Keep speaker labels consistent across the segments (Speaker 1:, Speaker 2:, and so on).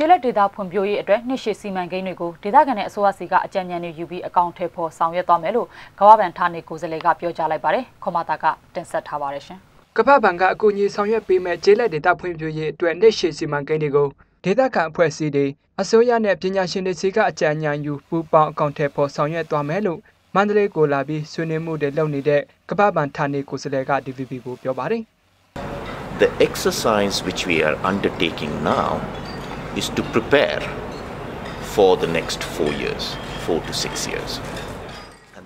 Speaker 1: ကျေးလက်ဒေသဖွံ့ဖြိုးရေးအတွက်နှစ်ရှည်စီမံကိန်းတွေကိုဒေသခံနဲ့အစိုးရစီကအကြံဉာဏ်တွေယူပြီးအကောင့်ထဲပေါ်ဆောင်ရွက်သွားမယ်လို့ကမ္ဘာ့ဘဏ်ဌာနေကိုယ်စားလှယ်ကပြောကြားလိုက်ပါတယ်။ခွန်မာတာကတင်ဆက်ထားပါတယ်ရှင်။
Speaker 2: ကမ္ဘာ့ဘဏ်ကအကူအညီဆောင်ရွက်ပေးမဲ့ကျေးလက်ဒေသဖွံ့ဖြိုးရေးအတွက်နှစ်ရှည်စီမံကိန်းတွေကိုဒေသခံအဖွဲ့အစည်းတွေအစိုးရနဲ့ပညာရှင်တွေစီကအကြံဉာဏ်ယူပူးပေါင်းအကောင့်ထဲပေါ်ဆောင်ရွက်သွားမယ်လို့မန္တလေးကိုလာပြီးဆွေးနွေးမှုတွေလုပ်နေတဲ့ကမ္ဘာ့ဘဏ်ဌာနေကိုယ်စားလှယ်က DVB ကိုပြောပါတယ်။
Speaker 3: The exercise which we are undertaking now is to prepare for the next 4 years 4 to 6 years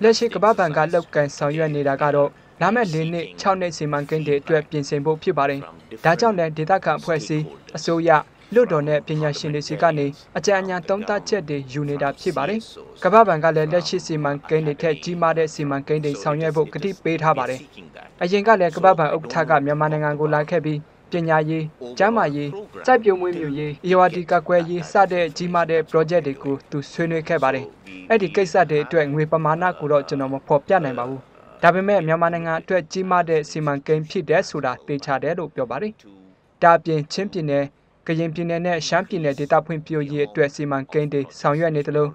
Speaker 2: လက်ရှိကမ္ဘာ့ဘဏ်ကလောက်ကန်ဆောင်ရွက်နေတာကတော့လာမယ့်၄နှစ်6နှစ်စီမံကိန်းတွေအတွက်ပြင်ဆင်ဖို့ဖြစ်ပါတယ်။ဒါကြောင့်လည်းဒေသခံအဖွဲ့အစည်းအစိုးရလွတ်တော်နဲ့ပညာရှင်တွေစီကနေအကြံဉာဏ်သုံးသပ်ချက်တွေယူနေတာဖြစ်ပါတယ်။ကမ္ဘာ့ဘဏ်ကလည်းလက်ရှိစီမံကိန်းတွေထက်ကြီးမားတဲ့စီမံကိန်းတွေဆောင်ရွက်ဖို့ကတိပေးထားပါတယ်။အရင်ကလည်းကမ္ဘာ့ဘဏ်ဥက္ကဋ္ဌကမြန်မာနိုင်ငံကိုလာခဲ့ပြီး ပညာရေး၊ကျန်းမာရေး၊စိုက်ပျိုးမွေးမြူရေး၊အရွာတီကကွယ်ရေးစတဲ့ကြီးမားတဲ့ project တွေကိုသူဆွေးနွေးခဲ့ပါတယ်။အဲ့ဒီကိစ္စတွေအတွက်ငွေပမာဏကိုတော့ကျွန်တော်မဖော်ပြနိုင်ပါဘူး။ဒါပေမဲ့မြန်မာနိုင်ငံအတွက်ကြီးမားတဲ့စီမံကိန်းဖြစ်တဲ့ဆိုတာသိချတယ်လို့ပြောပါတယ်။ဒါပြင်ချင်းပြည်နယ်ကရင်ပြည်နယ်နဲ့ရှမ်းပြည်နယ်ဒေသဖွံ့ဖြိုးရေးအတွက်စီမံကိန်းတွေဆောင်ရွက်နေတယ်လို့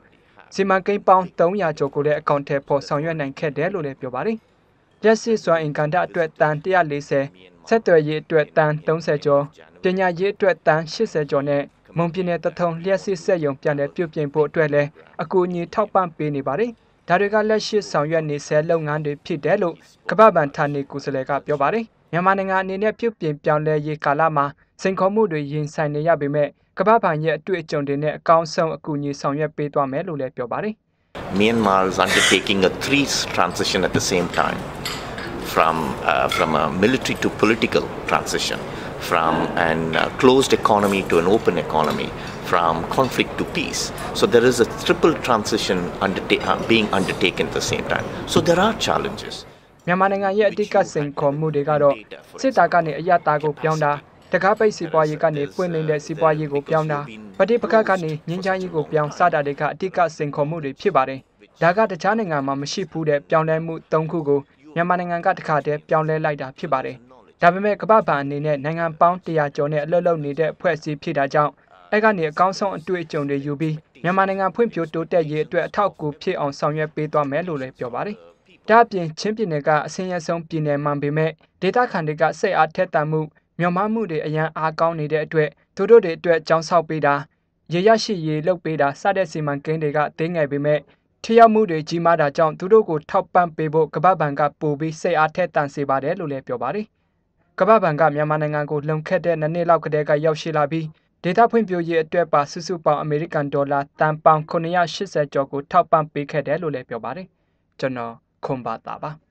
Speaker 2: စီမံကိန်းပေါင်း300ကျော်ကိုလည်းအကောင့်ထဲပေါ်ဆောင်ရွက်နိုင်ခဲ့တယ်လို့လည်းပြောပါတယ်။လက်ရှိစွမ်းအင်ကန်တာအတွက်တန်140 ဆက်သွယ်ရေးအတွက်တန်30ကျော်ပညာရေးအတွက်တန်80ကျော်နဲ့မွန်ပြည်နယ်တထုံလျှက်စစ်ဆက်ယုံပြန်လည်ပြုပြင်ဖို့အတွက်လည်းအကူအညီထောက်ပံ့ပေးနေပါတယ်။ဒါတွေကလက်ရှိဆောင်ရွက်နေဆဲလုပ်ငန်းတွေဖြစ်တယ်လို့ကမ္ဘာ့ဘဏ်ဌာနေကိုယ်စားလှယ်ကပြောပါတယ်။မြန်မာနိုင်ငံအနေနဲ့ပြုပြင်ပြောင်းလဲရေးကာလမှာစိန်ခေါ်မှုတွေရင်ဆိုင်နေရပေမဲ့ကမ္ဘာ့ဘဏ်ရဲ့အတွေ့အကြုံတွေနဲ့အကောင်းဆုံးအကူအညီဆောင်ရွက်ပေးသွားမယ်လို့လည်းပြောပါတယ်။
Speaker 3: Myanmar is undertaking a three transition at the same time from uh, from a military to political transition from an uh, closed economy to an open economy from conflict to peace so there is a triple transition underta- uh, being undertaken at the same time so there are challenges
Speaker 2: မြန်မာနိုင်ငံရဲ့အဓိကစိန်ခေါ်မှုတွေကတော့စစ်တပ်ကနေအယက်သားကိုပြောင်းတာတကားပိတ်စီးပွားရေးကနေပွင့်နေတဲ့စီးပွားရေးကိုပြောင်းတာပဋိပက္ခကနေငင်းချမ်းရေးကိုပြောင်းစတာတွေကအဓိကစိန်ခေါ်မှုတွေဖြစ်ပါတယ်။ဒါကတခြားနိုင်ငံမှာမရှိဘူးတဲ့ပြောင်းလဲမှု၃ခုကို မြန်မာနိုင်ငံကတခါတည်းပြောင်းလဲလိုက်တာဖြစ်ပါတယ်။ဒါပေမဲ့ကမ္ဘာ့ဘဏ်အနေနဲ့နိုင်ငံပေါင်း100ကျော်နဲ့အလွတ်လုပ်နေတဲ့ဖွဲ့စည်းဖြစ်တာကြောင့်အဲ့ကနေအကောင်းဆုံးအတွေ့အကြုံတွေယူပြီးမြန်မာနိုင်ငံဖွံ့ဖြိုးတိုးတက်ရေးအတွက်အထောက်အကူဖြစ်အောင်ဆောင်ရွက်ပေးသွားမယ်လို့လည်းပြောပါတယ်။ဒါ့အပြင်ချင်းပြည်နယ်ကအစင်းရဆုံးပြည်နယ်မှန်ပေမဲ့ဒေသခံတွေကစိတ်အားထက်သန်မှုမျော်မှန်းမှုတွေအရန်အားကောင်းနေတဲ့အတွက်သူတို့တွေအတွက်ကြောင်းဆောက်ပေးတာရေရရှိရေလုပ်ပေးတာစတဲ့စီမံကိန်းတွေကတင်းငယ်ပေမဲ့ ထရောက်မှုတွေကြီးမားတာကြောင့်သူတို့ကိုထောက်ပံ့ပေးဖို့ကမ္ဘာ့ဘဏ်ကပို့ပြီးစိတ်အားထက်သန်စေပါတယ်လို့လည်းပြောပါတယ်။ကမ္ဘာ့ဘဏ်ကမြန်မာနိုင်ငံကိုလုံခက်တဲ့နှစ်နှစ်လောက်ကတည်းကရောက်ရှိလာပြီးဒေတာဖွံ့ဖြိုးရေးအတွက်ပါစုစုပေါင်းအမေရိကန်ဒေါ်လာတန်ပေါင်980ကျော်ကိုထောက်ပံ့ပေးခဲ့တယ်လို့လည်းပြောပါတယ်။ကျွန်တော်ခွန်ပါတာပါ။